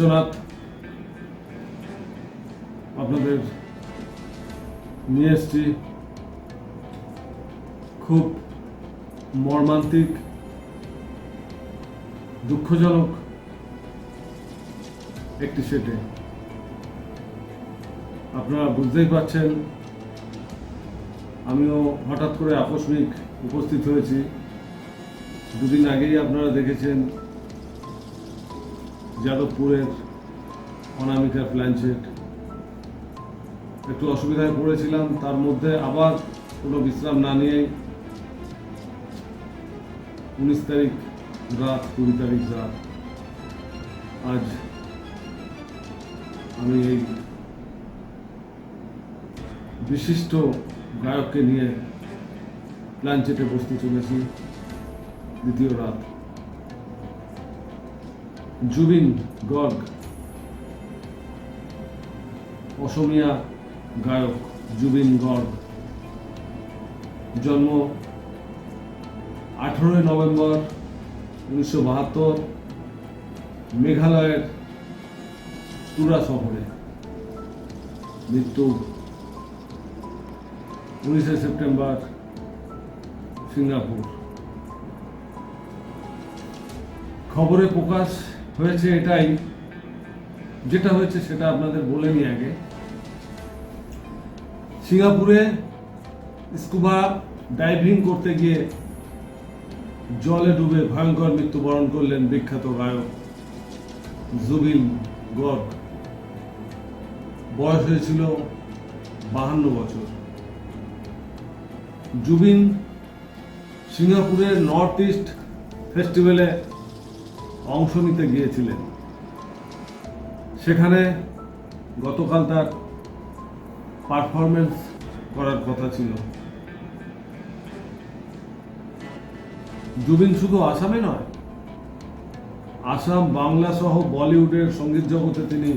বিশ্বনাথ, আপনাদের নিয়ে এসছি খুব মর্মান্তিক, দুঃখজনক একটি সেটে। আপনারা বুঝতেই পারছেন, আমিও হঠাৎ করে আকস্মিক উপস্থিত হয়েছি। দুদিন আগেই আপনারা দেখেছেন যাদবপুরের অনামিকার প্ল্যানচেট। একটু অসুবিধায় পড়েছিলাম, তার মধ্যে আবার কোনো বিশ্রাম না নিয়েই উনিশ তারিখ রাত, কুড়ি তারিখ রাত। আজ আমি এই বিশিষ্ট গায়ককে নিয়ে প্ল্যানচেটে বসতে চলেছি, দ্বিতীয় রাত। জুবিন গর্গ, অসমিয়া গায়ক জুবিন গর্গ। জন্ম আঠেরোই নভেম্বর উনিশশো বাহাত্তর, মেঘালয়ের তুরা শহরে। মৃত্যু উনিশে সেপ্টেম্বর সিঙ্গাপুর। খবরে প্রকাশ হয়েছে এটাই। যেটা হয়েছে সেটা আপনাদের বলে নি আগে। সিঙ্গাপুরে স্কুবা ডাইভিং করতে গিয়ে জলে ডুবে ভয়ঙ্কর মৃত্যুবরণ করলেন বিখ্যাত গায়ক জুবিন গর্গ। বয়স হয়েছিল বাহান্ন বছর। জুবিন সিঙ্গাপুরের নর্থ ইস্ট ফেস্টিভ্যালে অংশ নিতে গিয়েছিলেন। সেখানে গতকাল তার পারফরমেন্স করার কথা ছিল। জুবিন শুধু আসামে নয়, আসাম, বাংলা সহ বলিউডের সংগীত জগতে তিনি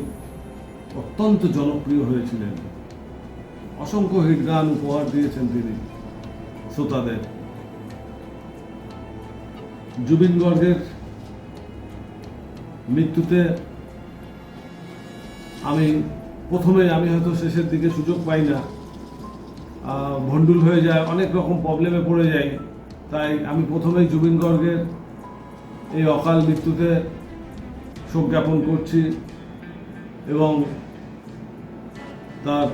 অত্যন্ত জনপ্রিয় হয়েছিলেন। অসংখ্য হিট গান উপহার দিয়েছেন তিনি, শ্রোতাদের। জুবিন গর্গের মৃত্যুতে আমি প্রথমে আমি হয়তো শেষের দিকে সুযোগ পাই না। ভণ্ডুল হয়ে যায়, অনেক রকম প্রবলেমে পড়ে যাই। তাই আমি প্রথমেই জুবিন গর্গের এই অকাল মৃত্যুতে শোক জ্ঞাপন করছি এবং তার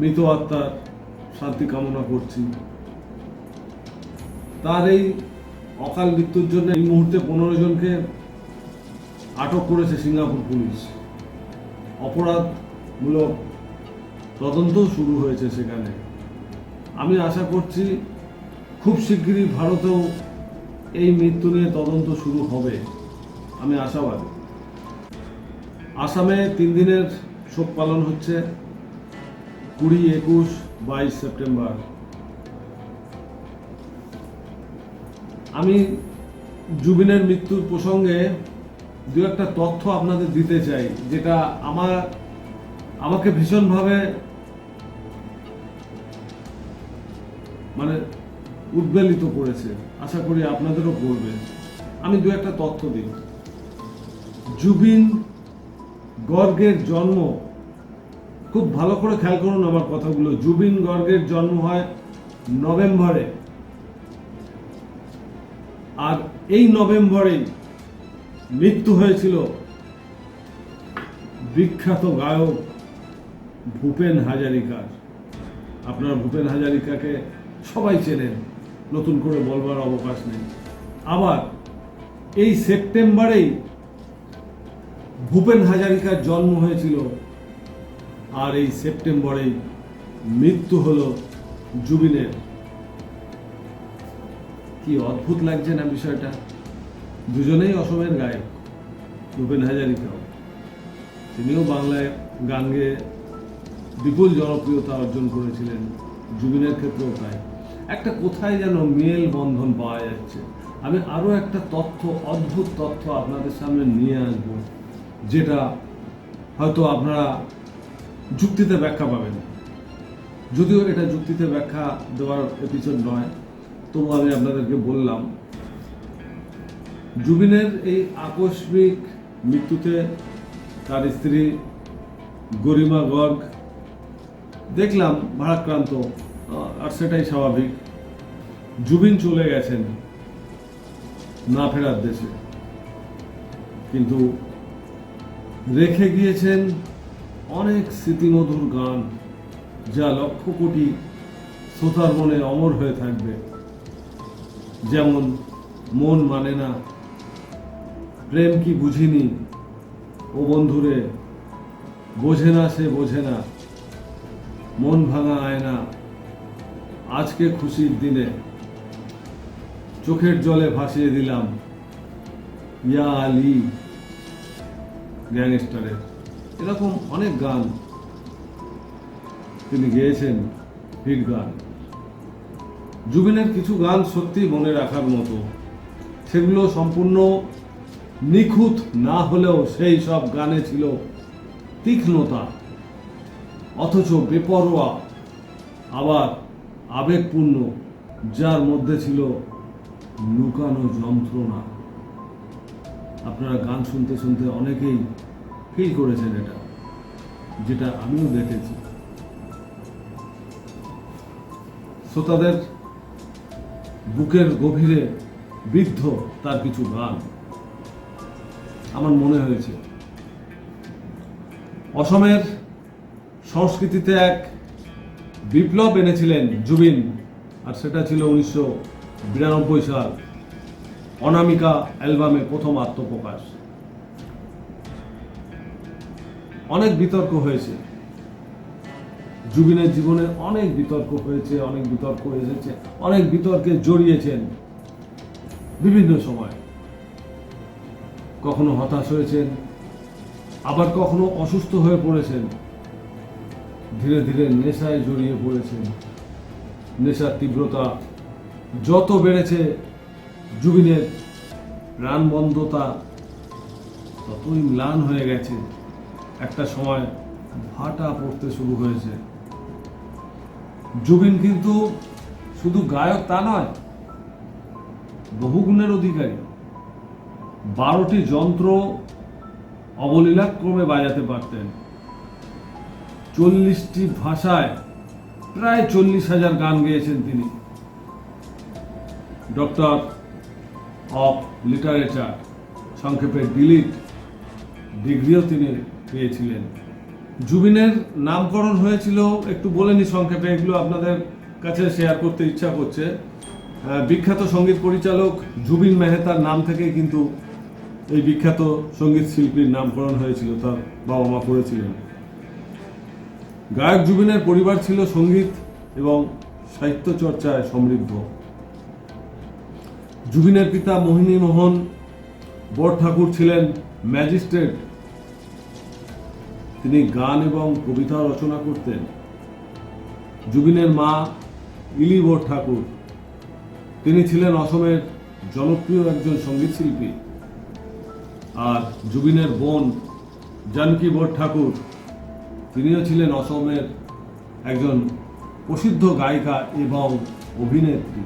মৃত আত্মার শান্তি কামনা করছি। তার এই অকাল মৃত্যুর জন্য এই মুহূর্তে পনেরো জনকে আটক করেছে সিঙ্গাপুর পুলিশ। অপরাধমূলক তদন্ত শুরু হয়েছে সেখানে। আমি আশা করছি খুব শিগগিরই ভারতেও এই মৃত্যু নিয়ে তদন্ত শুরু হবে, আমি আশাবাদী। আসামে তিন দিনের শোক পালন হচ্ছে কুড়ি একুশ বাইশ সেপ্টেম্বর। আমি জুবিনের মৃত্যুর প্রসঙ্গে দু একটা তথ্য আপনাদের দিতে চাই, যেটা আমার, আমাকে ভীষণভাবে মানে উদ্বেলিত করেছে। আশা করি আপনাদেরও করবে আমি দু একটা তথ্য দিই। জুবিন গর্গের জন্ম, খুব ভালো করে খেয়াল করুন আমার কথাগুলো। জুবিন গর্গের জন্ম হয় নভেম্বরে। আর এই নভেম্বরেই মৃত্যু হয়েছিল। বিখ্যাত গায়ক ভূপেন হাজারিকার। আপনারা ভূপেন হাজারিকাকে সবাই চেনেন, নতুন করে বলবার অবকাশ নেই। আবার এই সেপ্টেম্বরেই ভূপেন হাজারিকার জন্ম হয়েছিল আর এই সেপ্টেম্বরেই মৃত্যু হলো জুবিনের। কি অদ্ভুত লাগছে না বিষয়টা? দুজনেই অসমের গায়ক ভূপেন হাজারিকাও। তিনিও বাংলায় গান গেয়ে বিপুল জনপ্রিয়তা অর্জন করেছিলেন, জুবিনের ক্ষেত্রেও তাই। একটা কোথায় যেন মেল বন্ধন পাওয়া যাচ্ছে। আমি আরও একটা তথ্য, অদ্ভুত তথ্য আপনাদের সামনে নিয়ে আসব, যেটা হয়তো আপনারা যুক্তিতে ব্যাখ্যা পাবেন। যদিও এটা যুক্তিতে ব্যাখ্যা দেওয়ার এপিসোড নয় তবু আমি আপনাদেরকে বললাম জুবিনের এই আকস্মিক মৃত্যুতে তার স্ত্রী গরিমা গর্গ দেখলাম ভারাক্রান্ত, আর সেটাই স্বাভাবিক। জুবিন চলে গেছেন না ফেরার দেশে। কিন্তু রেখে গিয়েছেন অনেক স্মৃতিমধুর গান, যা লক্ষ কোটি শ্রোতার মনে অমর হয়ে থাকবে। যেমন মন মানে না প্রেম কি বুঝিনি? ও বন্ধুরে, বোঝে না সে বোঝে না। মন ভাঙা আয়না, আজকে খুশির দিনে। চোখের জলে ভাসিয়ে দিলাম। ইয়া আলী গ্যাংস্টারের এরকম অনেক গান। তিনি গেয়েছেন হিট গান। জুবিনের কিছু গান সত্যি মনে রাখার মতো। সেগুলো সম্পূর্ণ নিখুঁত না হলেও সেই সব গানে ছিল তীক্ষ্ণতা। অথচ বেপরোয়া, আবার আবেগপূর্ণ, যার মধ্যে ছিল লুকানো যন্ত্রণা। আপনারা গান শুনতে শুনতে অনেকেই ফিল করেছেন এটা, যেটা আমিও দেখেছি। শ্রোতাদের বুকের গভীরে বিদ্ধ তার কিছু গান। আমার মনে হয়েছে। অসমের সংস্কৃতিতে এক বিপ্লব এনেছিলেন জুবিন, আর সেটা ছিল উনিশশো বিরানব্বই সাল। অনামিকা অ্যালবামে প্রথম আত্মপ্রকাশ। অনেক বিতর্ক হয়েছে। জুবিনের জীবনে অনেক বিতর্ক হয়েছে, অনেক বিতর্ক এসেছে, অনেক বিতর্কে জড়িয়েছেন বিভিন্ন সময়। কখনো হতাশ হয়েছেন, আবার কখনো অসুস্থ হয়ে পড়েছেন। ধীরে ধীরে নেশায় জড়িয়ে পড়েছেন। নেশার তীব্রতা যত বেড়েছে, জুবিনের প্রাণবন্ধতা ততই ম্লান হয়ে গেছে। একটা সময় ভাটা পড়তে শুরু হয়েছে। জুবিন কিন্তু শুধু গায়ক তা নয় বহুগুণের অধিকারী। বারোটি যন্ত্র অবলীলাক্রমে বাজাতে পারতেন। চল্লিশটি ভাষায় প্রায় চল্লিশ হাজার গান গেয়েছেন তিনি। ডক্টর অফ লিটারেচার সংক্ষেপে ডিলিট ডিগ্রিও তিনি পেয়েছিলেন। জুবিনের নামকরণ হয়েছিল, একটু বলে নি সংক্ষেপে, এগুলো আপনাদের কাছে শেয়ার করতে ইচ্ছা করছে। বিখ্যাত সংগীত পরিচালক জুবিন মেহতার নাম থেকে কিন্তু এই বিখ্যাত সংগীত শিল্পীর নামকরণ হয়েছিল, তার বাবা মা করেছিলেন গায়ক জুবিনের পরিবার ছিল সংগীত এবং সাহিত্য চর্চায় সমৃদ্ধ। জুবিনের পিতা মোহিনী মোহন বড় ঠাকুর ছিলেন ম্যাজিস্ট্রেট। তিনি গান এবং কবিতা রচনা করতেন। জুবিনের মা ইলি বড় ঠাকুর। তিনি ছিলেন অসমের জনপ্রিয় একজন সংগীত শিল্পী। আর জুবিনের বোন জানকী বড় ঠাকুর, তিনিও ছিলেন অসমের একজন প্রসিদ্ধ গায়িকা এবং অভিনেত্রী।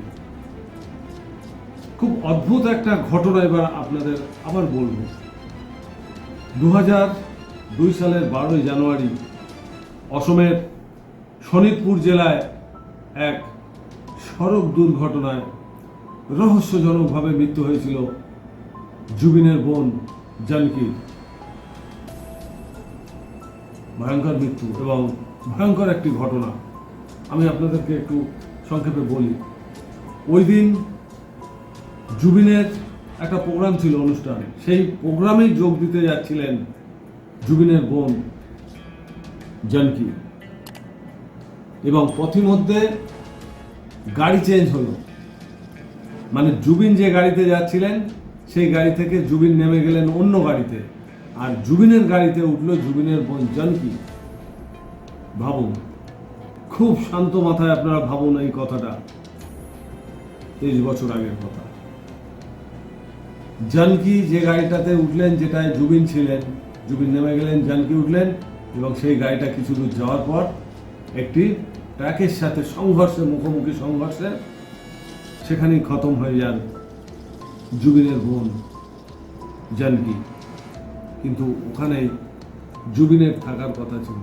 খুব অদ্ভুত একটা ঘটনা এবার আপনাদের আবার বলব। দু দুই সালের বারোই জানুয়ারি অসমের শোনিতপুর জেলায় এক সড়ক দুর্ঘটনায় রহস্যজনকভাবে মৃত্যু হয়েছিল জুবিনের বোন জানকীর ভয়ঙ্কর মৃত্যু এবং ভয়ঙ্কর একটি ঘটনা। আমি আপনাদেরকে একটু সংক্ষেপে বলি। ওই দিন জুবিনের একটা প্রোগ্রাম ছিল অনুষ্ঠানে। সেই প্রোগ্রামেই যোগ দিতে যাচ্ছিলেন জুবিনের বোন জানকি। এবং পথিমধ্যে গাড়ি চেঞ্জ হলো। মানে জুবিন যে গাড়িতে যাচ্ছিলেন সেই গাড়ি থেকে জুবিন নেমে গেলেন অন্য গাড়িতে। আর জুবিনের গাড়িতে উঠল জুবিনের বোন জানকি। ভাবুন, খুব শান্ত মাথায় আপনারা ভাবুন এই কথাটা। তেইশ বছর আগের কথা। জানকি যে গাড়িটাতে উঠলেন, যেটায় জুবিন ছিলেন, জুবিন নেমে গেলেন, জানকি উঠলেন, এবং সেই গাড়িটা কিছু দূর যাওয়ার পর একটি ট্রাকের সাথে সংঘর্ষে, মুখোমুখি সংঘর্ষে সেখানেই খতম হয়ে যান জুবিনের বোন জানকি। কিন্তু ওখানেই জুবিনের থাকার কথা ছিল।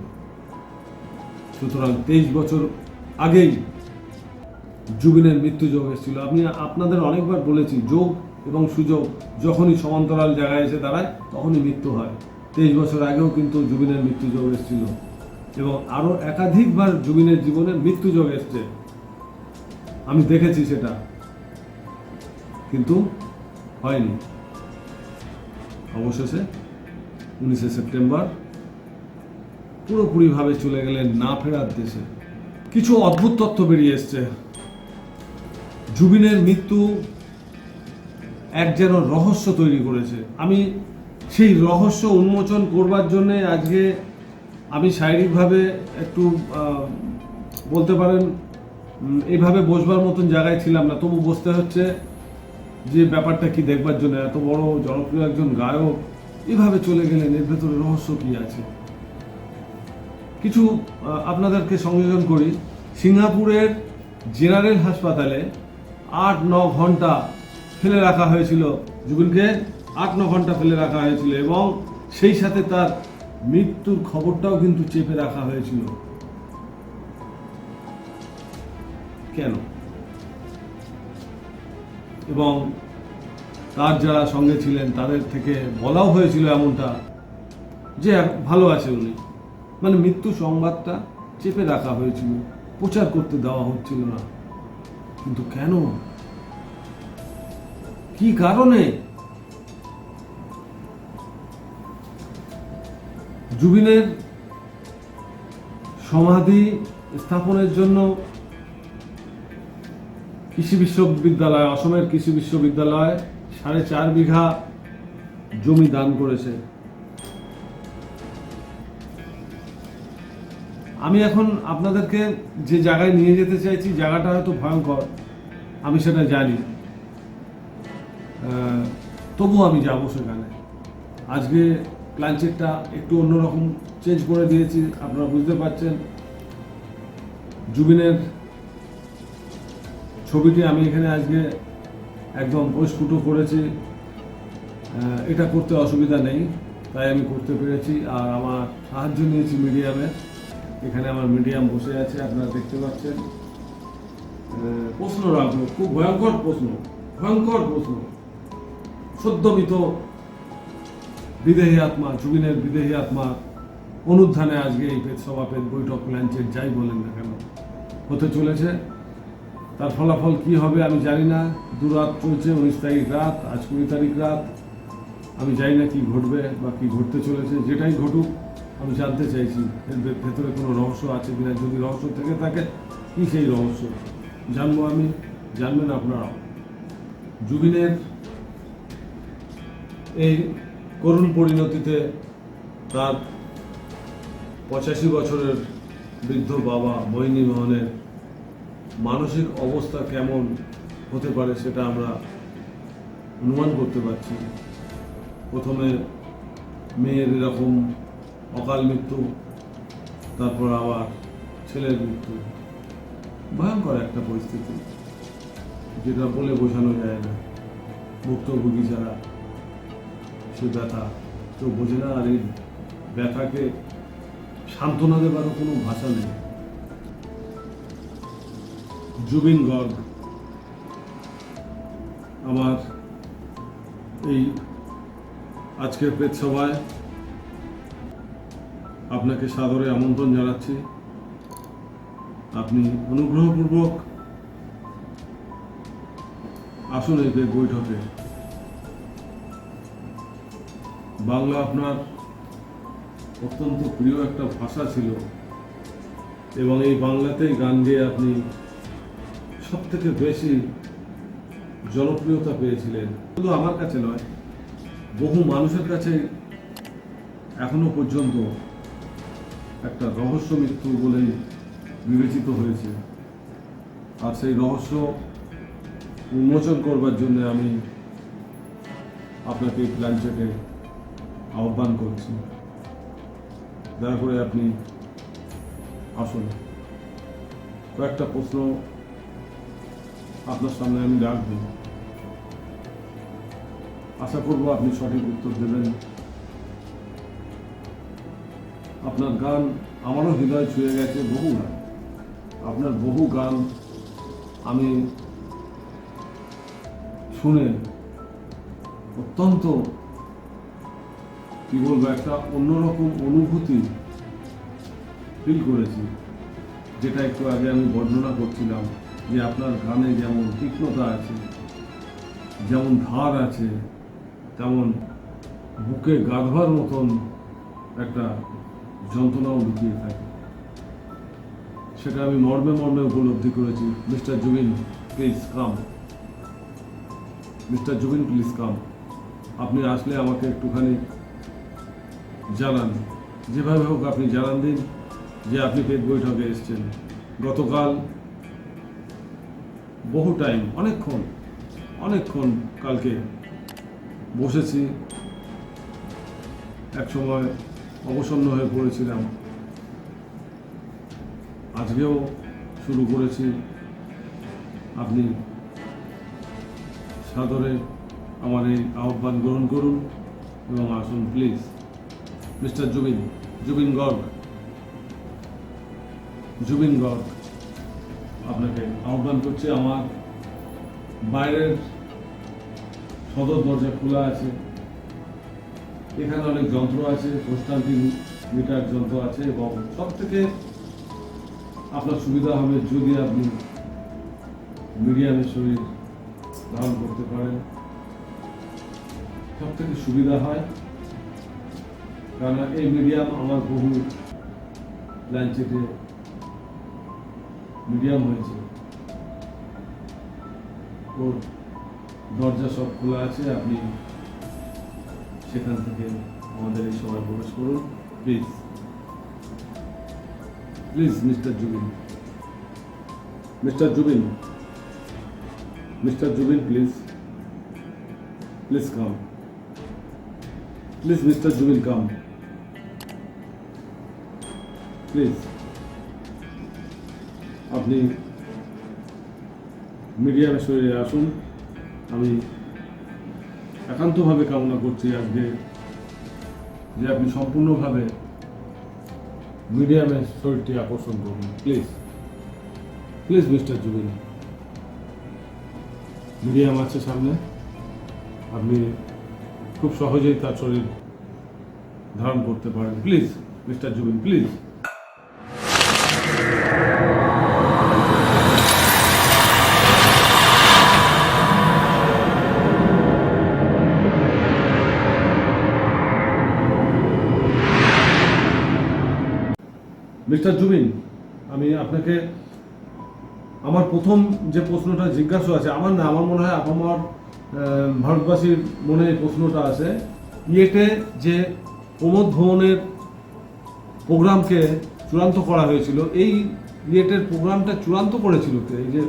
সুতরাং তেইশ বছর আগেই জুবিনের মৃত্যু যোগ এসেছিল। আমি আপনাদের অনেকবার বলেছি, যোগ এবং সুযোগ যখনই সমান্তরাল জায়গায় এসে দাঁড়ায়, তখনই মৃত্যু হয়। তেইশ বছর আগেও কিন্তু জুবিনের মৃত্যু যোগ এসেছিল। এবং আরও একাধিকবার জুবিনের জীবনে মৃত্যু যোগ এসছে। আমি দেখেছি সেটা। কিন্তু হয়নি। অবশেষে উনিশে সেপ্টেম্বর পুরোপুরিভাবে চলে গেলেন না ফেরার দেশে। কিছু অদ্ভুত তথ্য বেরিয়ে এসছে। জুবিনের মৃত্যু এক যেন রহস্য তৈরি করেছে। আমি সেই রহস্য উন্মোচন করবার জন্যে আজকে আমি শারীরিকভাবে একটু বলতে পারেন উম, এইভাবে বসবার মতন জায়গায় ছিলাম না। তবু বসতে হচ্ছে যে ব্যাপারটা কি দেখবার জন্য এত বড় জনপ্রিয় একজন গায়ক এভাবে চলে গেলেন? এর ভেতরে রহস্য কি আছে? কিছু আপনাদেরকে সংযোজন করি। সিঙ্গাপুরের জেনারেল হাসপাতালে আট ন ঘণ্টা ফেলে রাখা হয়েছিল জুবিনকে আট ন ঘণ্টা ফেলে রাখা হয়েছিল এবং সেই সাথে তার মৃত্যুর খবরটাও কিন্তু চেপে রাখা হয়েছিল। কেন? এবং তার যারা সঙ্গে ছিলেন, তাদের থেকে বলাও হয়েছিল এমনটা যে ভালো আছে উনি। মানে মৃত্যু সংবাদটা চেপে রাখা হয়েছিল, প্রচার করতে দেওয়া হচ্ছিল না। কিন্তু কেন? কি কারণে? জুবিনের সমাধি স্থাপনের জন্য কৃষি বিশ্ববিদ্যালয়, অসমের কৃষি বিশ্ববিদ্যালয়, সাড়ে চার বিঘা জমি দান করেছে। আমি এখন আপনাদেরকে যে জায়গায় নিয়ে যেতে চাইছি, জায়গাটা হয়তো ভয়ঙ্কর, আমি সেটা জানি। তবুও আমি যাব সেখানে। আজকে প্ল্যানচেটটা একটু অন্যরকম চেঞ্জ করে দিয়েছি, আপনারা বুঝতে পারছেন। জুবিনের ছবিটি আমি এখানে আজকে একদম পরিস্ফুট করেছি। এটা করতে অসুবিধা নেই, তাই আমি করতে পেরেছি। আর আমার সাহায্য নিয়েছি মিডিয়ামে। এখানে আমার মিডিয়াম বসে আছে, আপনারা দেখতে পাচ্ছেন। প্রশ্ন রাখব, খুব ভয়ঙ্কর প্রশ্ন ভয়ঙ্কর প্রশ্ন। সদ্যমিত বিদেহী আত্মা জুবিনের বিদেহী আত্মা অনুধানে আজকে এই পেট সভা বৈঠক ল্যাঞ্চের যাই বলেন না কেন, হতে চলেছে। তার ফলাফল কি হবে আমি জানি না। দু রাত চলছে উনিশ তারিখ রাত, আজ কুড়ি তারিখ রাত। আমি জানি না কি ঘটবে বা কি ঘটতে চলেছে। যেটাই ঘটুক, আমি জানতে চাইছি এর ভেতরে কোনো রহস্য আছে কিনা। যদি রহস্য থেকে থাকে, কি সেই রহস্য? জানব আমি। জানবেন আপনারাও। জুবিনের এই করুণ পরিণতিতে তার পঁচাশি বছরের বৃদ্ধ বাবা মৈনী মোহনের মানসিক অবস্থা কেমন হতে পারে সেটা আমরা অনুমান করতে পারছি। প্রথমে মেয়ের এরকম অকাল মৃত্যু, তারপর আবার ছেলের মৃত্যু। ভয়ঙ্কর একটা পরিস্থিতি, যেটা বলে বোঝানো যায় না। ভুক্তভোগী যারা, সে ব্যথা কেউ বোঝে না, আর এই ব্যথাকে সান্ত্বনা দেবারও কোনো ভাষা নেই। জুবিন গর্গ, আমার এই আজকের সভায় আপনাকে সাদরে আমন্ত্রণ জানাচ্ছি। আপনি অনুগ্রহপূর্বক আসুন এই বৈঠকে। বাংলা আপনার অত্যন্ত প্রিয় একটা ভাষা ছিল এবং এই বাংলাতেই গান গেয়ে আপনি সব থেকে বেশি জনপ্রিয়তা পেয়েছিলেন? শুধু আমার কাছে নয়, বহু মানুষের কাছে এখনও পর্যন্ত একটা রহস্য মৃত্যু বলেই বিবেচিত হয়েছে। আর সেই রহস্য উন্মোচন করবার জন্য আমি আপনাকে এই প্ল্যানচেটে আহ্বান করছি। দয়া করে আপনি আসুন। কয়েকটা প্রশ্ন আপনার সামনে আমি রাখব আশা করব আপনি সঠিক উত্তর দেবেন। আপনার গান আমারও হৃদয় ছুঁয়ে গেছে, বহু গান। আপনার বহু গান আমি শুনে অত্যন্ত, কি বলব, একটা অন্যরকম অনুভূতি ফিল করেছি, যেটা একটু আগে আমি বর্ণনা করছিলাম। যে আপনার গানে যেমন তীক্ষ্ণতা আছে, যেমন ধার আছে, তেমন বুকে গাধবার মতন একটা যন্ত্রণাও লুকিয়ে থাকে। সেটা আমি মর্মে মর্মে উপলব্ধি করেছি। Mister Zubeen please come mister Zubeen please come আপনি আসলে আমাকে একটুখানি জানান। যেভাবে হোক আপনি জানান দিন যে আপনি পেট বৈঠকে এসেছেন। গতকাল বহু টাইম অনেকক্ষণ অনেকক্ষণ কালকে বসেছি। এক সময় অবসন্ন হয়ে পড়েছিলাম। আজকেও শুরু করেছি। আপনি সাদরে আমার এই আহ্বান গ্রহণ করুন এবং আসুন প্লিজ মিস্টার জুবিন জুবিন গর্গ। জুবিন গর্গ। আপনাকে আহ্বান করছি, আমার বাইরের সদর দরজা খোলা আছে। এখানে অনেক যন্ত্র আছে প্রস্তান্তি মিটার যন্ত্র আছে এবং সব থেকে আপনার সুবিধা হবে যদি আপনি মিডিয়ামের শরীর ধারণ করতে পারেন। সব থেকে সুবিধা হয় কারণ এই মিডিয়াম আমার বহু লাঞ্চেটে মিডিয়াম হয়েছে। ওর দরজা সব খোলা আছে, আপনি সেখান থেকে আমাদের এই সভায় প্রবেশ করুন। Please please mister Zubeen mister Zubeen mister Zubeen please please come please mister Zubeen come please আপনি মিডিয়ামে শরীরে আসুন। আমি একান্তভাবে কামনা করছি আজকে যে আপনি সম্পূর্ণভাবে মিডিয়ামের শরীরটি আকর্ষণ করুন। Please please mister Zubin medium আছে সামনে। আপনি খুব সহজেই তার শরীর ধারণ করতে পারেন। Please mister Zubin please mister Zubin, আমি আপনাকে আমার প্রথম যে প্রশ্নটা জিজ্ঞাসা আছে, আমার না, আমার মনে হয় আমার ভারতবাসীর মনে প্রশ্নটা আছে। ইয়েতে যে প্রমোদ ভবনের প্রোগ্রামকে চূড়ান্ত করা হয়েছিল, এই ইয়েটের প্রোগ্রামটা চূড়ান্ত করেছিল কে? এই যে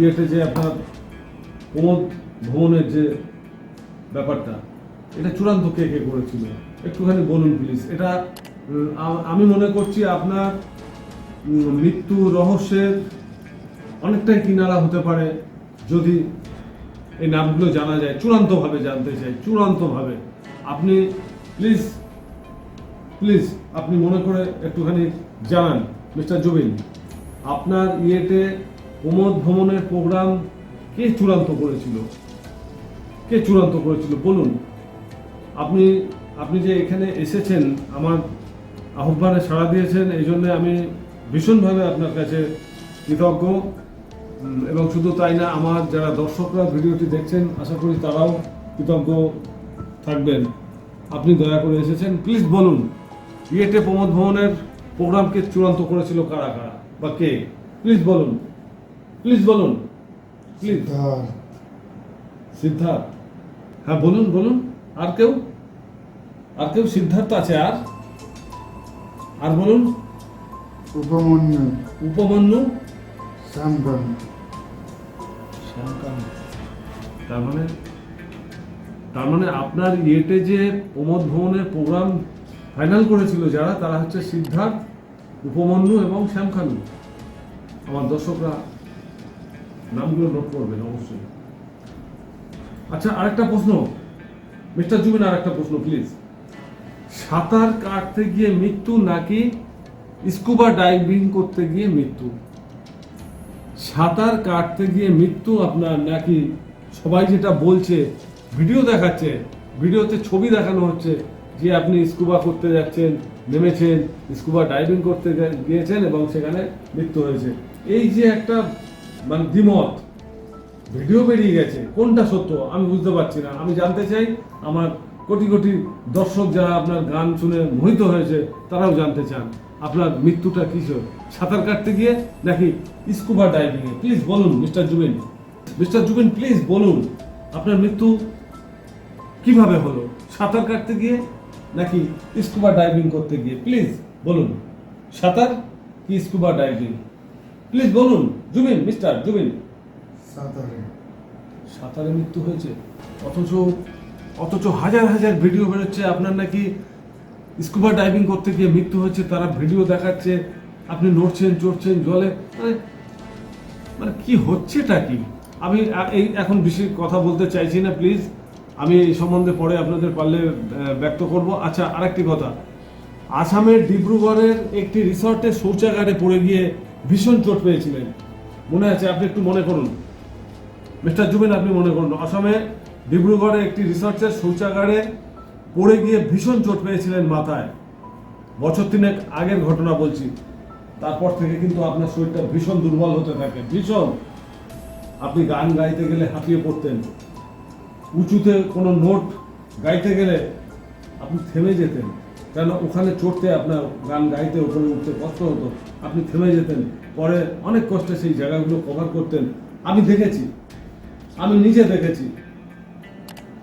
ইয়েতে যে আপনার প্রমোদ ভবনের যে ব্যাপারটা, এটা চূড়ান্ত কে কে করেছিল? একটুখানি বলুন প্লিজ এটা আমি মনে করছি আপনার মৃত্যু রহস্যের অনেকটাই কিনারা হতে পারে যদি এই নামগুলো জানা যায়, চূড়ান্তভাবে জানতে চাই, চূড়ান্তভাবে। আপনি প্লিজ প্লিজ আপনি মনে করে একটুখানি জানান, মিস্টার জুবিন, আপনার ইয়েতে প্রমোদ ভ্রমণের প্রোগ্রাম কে চূড়ান্ত করেছিল? কে চূড়ান্ত করেছিল? বলুন। আপনি আপনি যে এখানে এসেছেন, আমার আহ্বানে সাড়া দিয়েছেন এই জন্য আমি ভীষণভাবে আপনার কাছে কৃতজ্ঞ। এবং শুধু তাই না আমার যারা দর্শকরা ভিডিওটি দেখছেন আশা করি তারাও কৃতজ্ঞ থাকবেন। আপনি দয়া করে এসেছেন। প্লিজ বলুন ইয়েটে প্রমোদ ভবনের প্রোগ্রামকে চূড়ান্ত করেছিল কারা কারা বা কে? প্লিজ বলুন প্লিজ বলুন প্লিজ। সিদ্ধার্থ। সিদ্ধার্থ। হ্যাঁ বলুন বলুন আর কেউ? আর কেউ সিদ্ধার্থ আছে আর? আর বলুন? উপমন্যু। উপমন্যু? শ্যামকান্ত শ্যামকান্ত তার মানে তার মানে আপনার ইয়েতে যে প্রমোদ ভবনের প্রোগ্রাম ফাইনাল করেছিল যারা তারা হচ্ছে সিদ্ধার্থ উপমন্যু এবং শ্যামকানু আমার দর্শকরা নামগুলো নোট করবেন অবশ্যই। আচ্ছা আরেকটা প্রশ্ন। মিস্টার জুবিন আর একটা প্রশ্ন প্লিজ সাঁতার কাটতে গিয়ে মৃত্যু নাকি স্কুবা ডাইভিং করতে গিয়ে মৃত্যু? সাঁতার কাটতে গিয়ে মৃত্যু আপনার নাকি সবাই যেটা বলছে, ভিডিও দেখাচ্ছে, ভিডিওতে ছবি দেখানো হচ্ছে যে আপনি স্কুবা করতে যাচ্ছেন, নেমেছেন, স্কুবা ডাইভিং করতে গিয়েছেন এবং সেখানে মৃত্যু হয়েছে। এই যে একটা মানে দ্বিমত, ভিডিও বেরিয়ে গেছে, কোনটা সত্য আমি বুঝতে পারছি না। আমি জানতে চাই আমার কোটি কোটি দর্শক যারা আপনার গান শুনে মোহিত হয়েছে তারাও জানতে চান আপনার মৃত্যুটা কিসের সাঁতার কাটতে গিয়ে নাকি স্কুবা ডাইভিং এ প্লিজ বলুন mister Zubin mister Zubin please বলুন আপনার মৃত্যু কীভাবে হলো? সাঁতার কাটতে গিয়ে নাকি স্কুবা ডাইভিং করতে গিয়ে? প্লিজ বলুন। সাঁতার কি স্কুবা ডাইভিং প্লিজ বলুন জুবিন মিস্টার জুবিন সাঁতারে। সাঁতারে মৃত্যু হয়েছে অথচ অথচ হাজার হাজার ভিডিও বেরোচ্ছে। আপনার নাকি স্কুবা ডাইভিং করতে গিয়ে মৃত্যু হচ্ছে, তারা ভিডিও দেখাচ্ছে, আপনি নড়ছেন, চড়ছেন জলে। মানে মানে কি হচ্ছেটা কি? আমি এই এখন বেশি কথা বলতে চাইছি না প্লিজ আমি এই সম্বন্ধে পরে আপনাদের পারলে ব্যক্ত করব। আচ্ছা আরেকটি কথা। আসামের ডিব্রুগড়ের একটি রিসর্টে শৌচাগারে পড়ে গিয়ে ভীষণ চোট পেয়েছিলেন। মনে আছে, আপনি একটু মনে করুন। মিস্টার জুবিন, আপনি মনে করুন। অসমে ডিব্রুগড়ে একটি রিসার্চের শৌচাগারে পড়ে গিয়ে ভীষণ চোট পেয়েছিলেন মাথায়। বছর তিনেক আগের ঘটনা বলছি। তারপর থেকে কিন্তু আপনার শরীরটা ভীষণ দুর্বল হতে থাকে। ভীষণ। আপনি গান গাইতে গেলে হাঁপিয়ে পড়তেন। উঁচুতে কোনো নোট গাইতে গেলে আপনি থেমে যেতেন। কেন? ওখানে চড়তে আপনার গান গাইতে ওখানে উঠতে কষ্ট হতো। আপনি থেমে যেতেন। পরে অনেক কষ্টে সেই জায়গাগুলো কভার করতেন। আমি দেখেছি। আমি নিজে দেখেছি।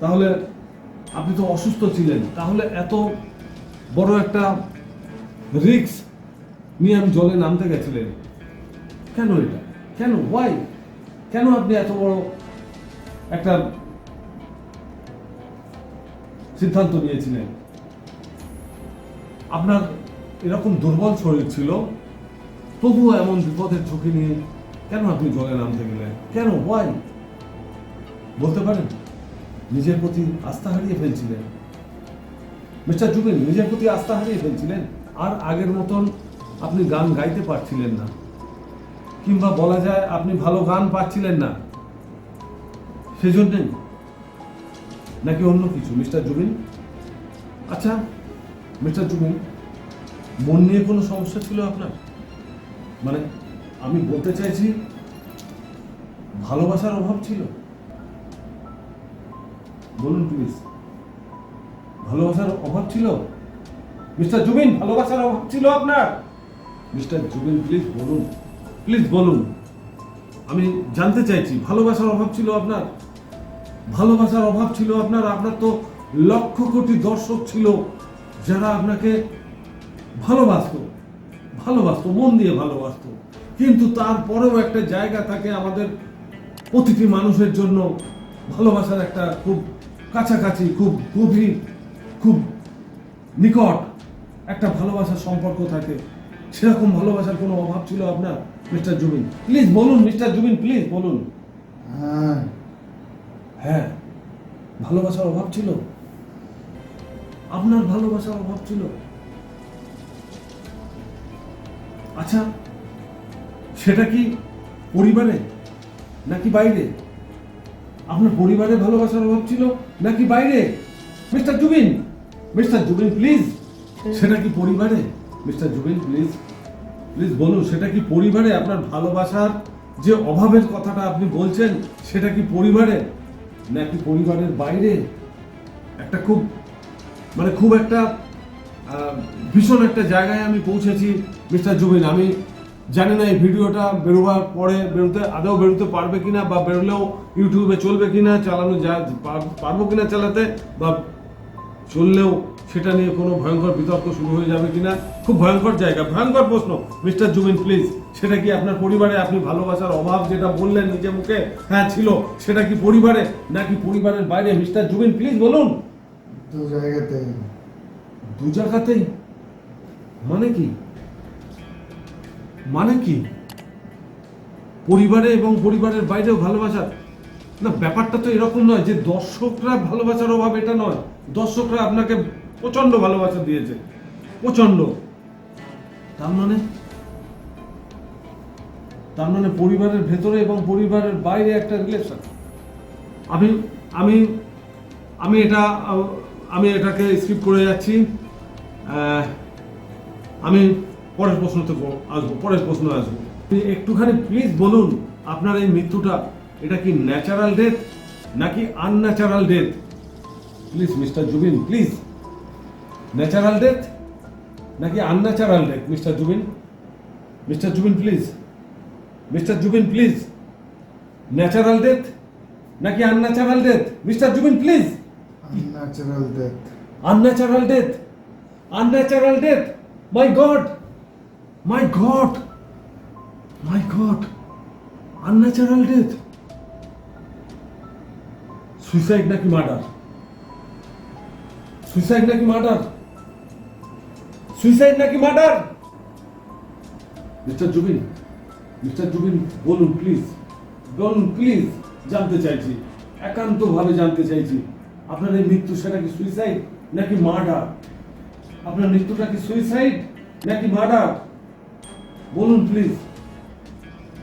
তাহলে আপনি তো অসুস্থ ছিলেন। তাহলে এত বড় একটা রিক্স নিয়ে আমি জলে নামতে গেছিলেন। কেন এটা? কেন? ওয়াই কেন আপনি এত বড় একটা সিদ্ধান্ত নিয়েছিলেন? আপনার এরকম দুর্বল শরীর ছিল, তবুও এমন বিপদের ঝুঁকি নিয়ে কেন আপনি জলে নামতে গেলেন? কেন? ওয়াই বলতে পারেন? নিজের প্রতি আস্থা হারিয়ে ফেলছিলেন। মিস্টার জুবিন, নিজের প্রতি আস্থা হারিয়ে ফেলছিলেন? আর আগের মতন আপনি গান গাইতে পারছিলেন না। কিংবা বলা যায় আপনি ভালো গান পাচ্ছিলেন না। সেজন্যই নাকি অন্য কিছু, মিস্টার জুবিন? আচ্ছা মিস্টার জুবিন, মন নিয়ে কোনো সমস্যা ছিল আপনার? মানে আমি বলতে চাইছি, ভালোবাসার অভাব ছিল? বলুন প্লিজ ভালোবাসার অভাব ছিল? মিস্টার জুবিন, ভালোবাসার অভাব ছিল আপনার? মিস্টার জুবিন প্লিজ বলুন। প্লিজ বলুন। আমি জানতে চাইছি, ভালোবাসার অভাব ছিল আপনার? ভালোবাসার অভাব ছিল আপনার? আপনার তো লক্ষ কোটি দর্শক ছিল যারা আপনাকে ভালোবাসতো, ভালোবাসত, মন দিয়ে ভালোবাসতো। কিন্তু তারপরেও একটা জায়গা থাকে আমাদের প্রতিটি মানুষের জন্য। ভালোবাসার একটা খুব কাছাকাছি খুব গভীর খুব নিকট একটা ভালোবাসার সম্পর্ক থাকে। সেরকম ভালোবাসার কোনো অভাব ছিল আপনার মিস্টার জুবিন? প্লিজ বলুন মিস্টার জুবিন প্লিজ বলুন। হ্যাঁ। হ্যাঁ। ভালোবাসার অভাব ছিল? আপনার ভালোবাসার অভাব ছিল? আচ্ছা সেটা কি পরিবারে নাকি বাইরে? আপনার পরিবারে ভালোবাসার অভাব ছিল নাকি বাইরে? Mister Zubin mister Zubin please সেটা কি পরিবারে? মিস্টার জুবিন প্লিজ প্লিজ বলুন, সেটা কি পরিবারে? আপনার ভালোবাসার যে অভাবের কথাটা আপনি বলছেন, সেটা কি পরিবারে? নাকি পরিবারের বাইরে? একটা খুব মানে খুব একটা ভীষণ একটা জায়গায় আমি পৌঁছেছি, মিস্টার জুবিন। আমি জানি না এই ভিডিওটা বেরোবার পরে বেরোতে আদৌ বেরোতে পারবে কিনা বা বেরোলেও ইউটিউবে চলবে কিনা চালানো যা পার- পারব কিনা চালাতে বা চললেও সেটা নিয়ে কোনো ভয়ঙ্কর বিতর্ক শুরু হয়ে যাবে কিনা খুব ভয়ঙ্কর জায়গা। ভয়ঙ্কর প্রশ্ন মিস্টার জুবিন প্লিজ সেটা কি আপনার পরিবারে আপনি ভালোবাসার অভাব যেটা বললেন নিজে মুখে হ্যাঁ ছিল সেটা কি পরিবারে নাকি পরিবারের বাইরে? মিস্টার জুবিন প্লিজ বলুন। দু জায়গাতে দু জায়গাতেই? মানে কি? মানে কি? পরিবারে এবং পরিবারের বাইরেও ভালোবাসা না, ব্যাপারটা তো এরকম নয় যে দর্শকরা ভালোবাসার অভাব, এটা নয়। দর্শকরা আপনাকে প্রচণ্ড ভালোবাসা দিয়েছে। প্রচণ্ড তার মানে? তার মানে পরিবারের ভেতরে এবং পরিবারের বাইরে একটা রিলেশন আমি আমি আমি এটা, আমি এটাকে স্কিপ করে যাচ্ছি। আমি পরের প্রশ্নতে ব- আসব পরের প্রশ্ন আসব। একটুখানি প্লিজ বলুন আপনার এই মৃত্যুটা এটা কি ন্যাচারাল ডেথ নাকি unnatural death please mister Zubin please natural death নাকি unnatural death mister Zubin mister Zubin please mister Zubin please natural death নাকি unnatural death mister Zubin please unnatural death unnatural death unnatural death my god. My god! My god! Unnatural death! Suicide নাকি murder suicide নাকি murder suicide নাকি murder mister Zubin mister Zubin বলুন please বলুন please জানতে চাইছি, একান্তভাবে জানতে চাইছি, আপনার এই মৃত্যু সেটা কি সুইসাইড নাকি মার্ডার আপনার মৃত্যুটা কি সুইসাইড নাকি মার্ডার বলুন প্লিজ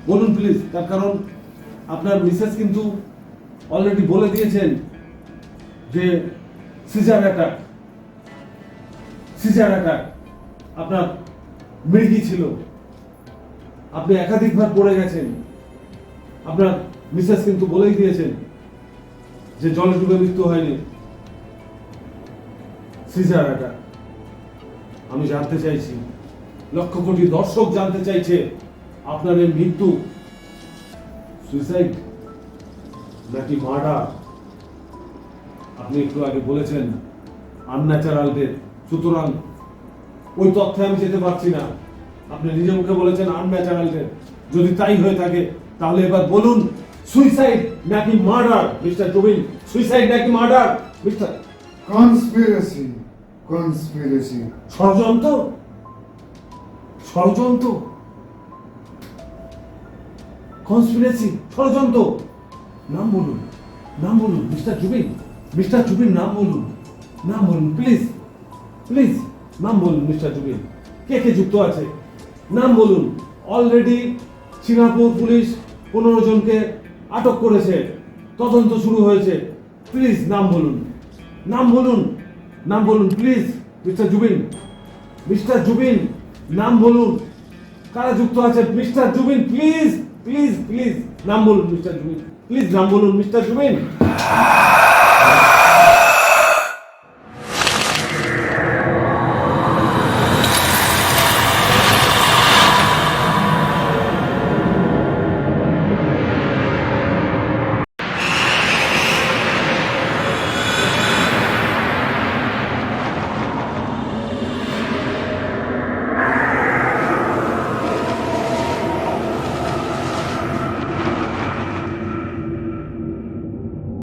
বলুন প্লিজ তার কারণ আপনার মিসেস কিন্তু অলরেডি বলে দিয়েছেন যে সিজার অ্যাটাক সিজার অ্যাটাক আপনার মৃগী ছিল। আপনি একাধিকবার পড়ে গেছেন। আপনার মিসেস কিন্তু বলেই দিয়েছেন যে জলে ডুবে মৃত্যু হয়নি। সিজার অ্যাটাক আমি জানতে চাইছি লক্ষ কোটি দর্শক জানতে চাইছে আপনার এই মৃত্যু। সুইসাইড নাকি মার্ডার আপনি একটু আগে বলেছেন আনন্যাচারাল ডেথ সুতরাং ওই তথ্যে আমি যেতে পারছি না। আপনি নিজে মুখে বলেছেন আনন্যাচারাল ডেথ যদি তাই হয়ে থাকে তাহলে এবার বলুন সুইসাইড নাকি মার্ডার মিস্টার জুবিন সুইসাইড নাকি মার্ডার মিস্টার Conspiracy. Conspiracy. ষড়যন্ত্র? ষড়যন্ত্র। কনস্পিরেসি ষড়যন্ত্র। নাম বলুন নাম বলুন, মিস্টার জুবিন মিস্টার জুবিন, নাম বলুন নাম বলুন প্লিজ প্লিজ নাম বলুন, মিস্টার জুবিন। কে কে যুক্ত আছে? নাম বলুন অলরেডি সিঙ্গাপুর পুলিশ পনেরো জনকে আটক করেছে, তদন্ত শুরু হয়েছে প্লিজ নাম বলুন নাম বলুন নাম বলুন please mister Zubin mister Zubin নাম বলুন। কারা যুক্ত আছে? Mister Zubin, please please please, নাম বলুন মিস্টার জুবিন। প্লিজ, নাম বলুন মিস্টার জুবিন।